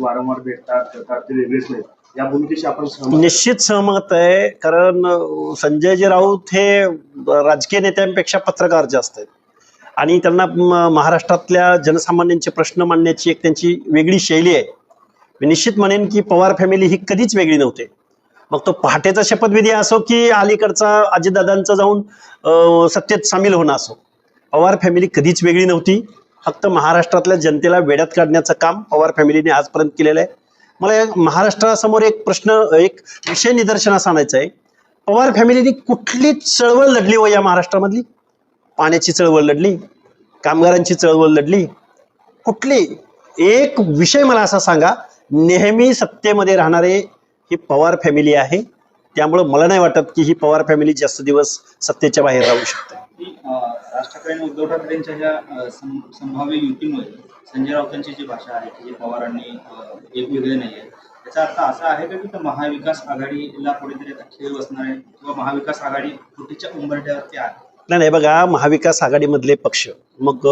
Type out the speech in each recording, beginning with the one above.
वारंवार भेटतात करतात ते वेगळेच नाही या भूमिकेशी आपण सहमत निश्चित सहमत आहे कारण संजयजी राऊत हे राजकीय नेत्यांपेक्षा पत्रकार जास्त आहेत. आणि त्यांना महाराष्ट्रातल्या जनसामान्यांचे प्रश्न मांडण्याची एक त्यांची वेगळी शैली आहे. मी निश्चित म्हणेन की पवार फॅमिली ही कधीच वेगळी नव्हती. मग तो पहाटेचा शपथविधी असो की अलीकडचा अजितदादांचा जाऊन सत्तेत सामील होणं असो पवार फॅमिली कधीच वेगळी नव्हती. फक्त महाराष्ट्रातल्या जनतेला वेड्यात काढण्याचं काम पवार फॅमिलीने आजपर्यंत केलेलं आहे. मला महाराष्ट्रासमोर एक प्रश्न एक विषय निदर्शनास आणायचा आहे. पवार फॅमिलीने कुठली चळवळ लढली हो या महाराष्ट्रामधली? पाण्याची चळवळ लढली कामगारांची चळवळ लढली. कुठली? एक विषय मला असा सांगा नेहमी सत्तेमध्ये राहणारे ही पवार फॅमिली आहे. त्यामुळं मला नाही वाटत की ही पवार फॅमिली जास्त दिवस सत्तेच्या बाहेर राहू शकते. की राज ठाकरे आणि उद्धव ठाकरेंच्या ज्या संभाव्य युतीमुळे संजय राऊतांची जी भाषा आहे की जे पवारांनी वेगवेगळे नाही आहे त्याचा अर्थ असा आहे का की महाविकास आघाडीला कुठेतरी खेळ बसणार आहे किंवा महाविकास आघाडी फुटीच्या उंबरट्यावरती आहे? नाही नाही बघा महाविकास आघाडीमधले पक्ष मग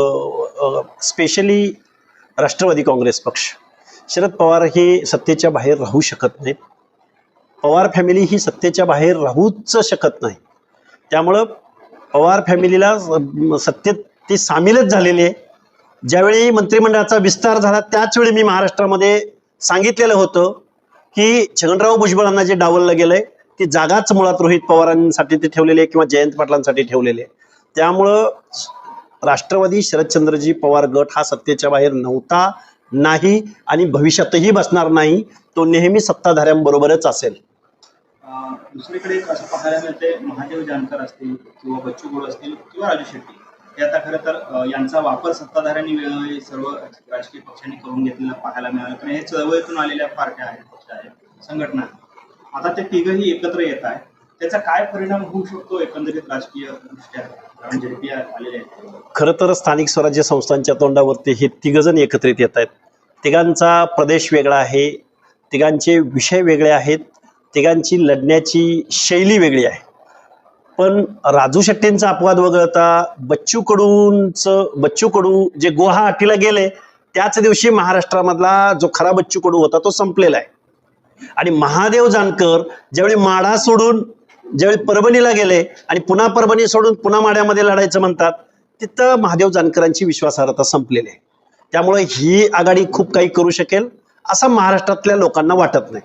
स्पेशली राष्ट्रवादी काँग्रेस पक्ष शरद पवार हे सत्तेच्या बाहेर राहू शकत नाहीत. पवार फॅमिली ही सत्तेच्या बाहेर राहूच शकत नाही. त्यामुळं पवार फॅमिलीला स- सत्तेत ती सामीलच झालेली आहे. ज्यावेळी मंत्रिमंडळाचा विस्तार झाला त्याचवेळी मी महाराष्ट्रामध्ये सांगितलेलं होतं की छगनराव भुजबळांना जे डावललं गेलंय ती जागाच मुळात रोहित पवारांसाठी ते ठेवलेली आहे किंवा जयंत पाटलांसाठी ठेवलेली आहे. त्यामुळं राष्ट्रवादी शरदचंद्रजी पवार गट हा सत्तेच्या बाहेर नव्हता नाही आणि भविष्यातही बसणार नाही तो नेहमी सत्ताधाऱ्यांबरोबरच असेल. दुसरीकडे असं पाहायला मिळते महादेव जानकर असतील किंवा बच्चू गोड असतील किंवा राजू शेट्टी. हे आता खरं तर यांचा वापर सत्ताधाऱ्यांनी वेळोवेळी सर्व राजकीय पक्षांनी करून घेतलेला पाहायला मिळाला. कारण हे चळवळीतून आलेल्या पार्ट्या आहेत पक्ष आहेत संघटना आहेत. आता ते तिघही एकत्र येत आहेत. त्याचा काय परिणाम होऊ शकतो एकंदरीत राजकीय दृष्ट्या? आलेले आहेत. खरं तर स्थानिक स्वराज्य संस्थांच्या तोंडावरती हे तिघजण एकत्रित येत आहेत. तिघांचा प्रदेश वेगळा आहे. तिघांचे विषय वेगळे आहेत. तिघांची लढण्याची शैली वेगळी आहे. पण राजू शेट्टींचा अपवाद वगळता बच्चू कडूंचं बच्चू कडू जे गुवाहाटीला गेले त्याच दिवशी महाराष्ट्रामधला जो खरा बच्चू कडू होता तो संपलेला आहे. आणि महादेव जानकर ज्यावेळी माढा सोडून ज्यावेळी परभणीला गेले आणि पुन्हा परभणी सोडून पुन्हा माढ्यामध्ये लढायचं म्हणतात तिथं महादेव जानकरांची विश्वासार्हता संपलेली आहे. त्यामुळे ही आघाडी खूप काही करू शकेल असं महाराष्ट्रातल्या लोकांना वाटत नाही.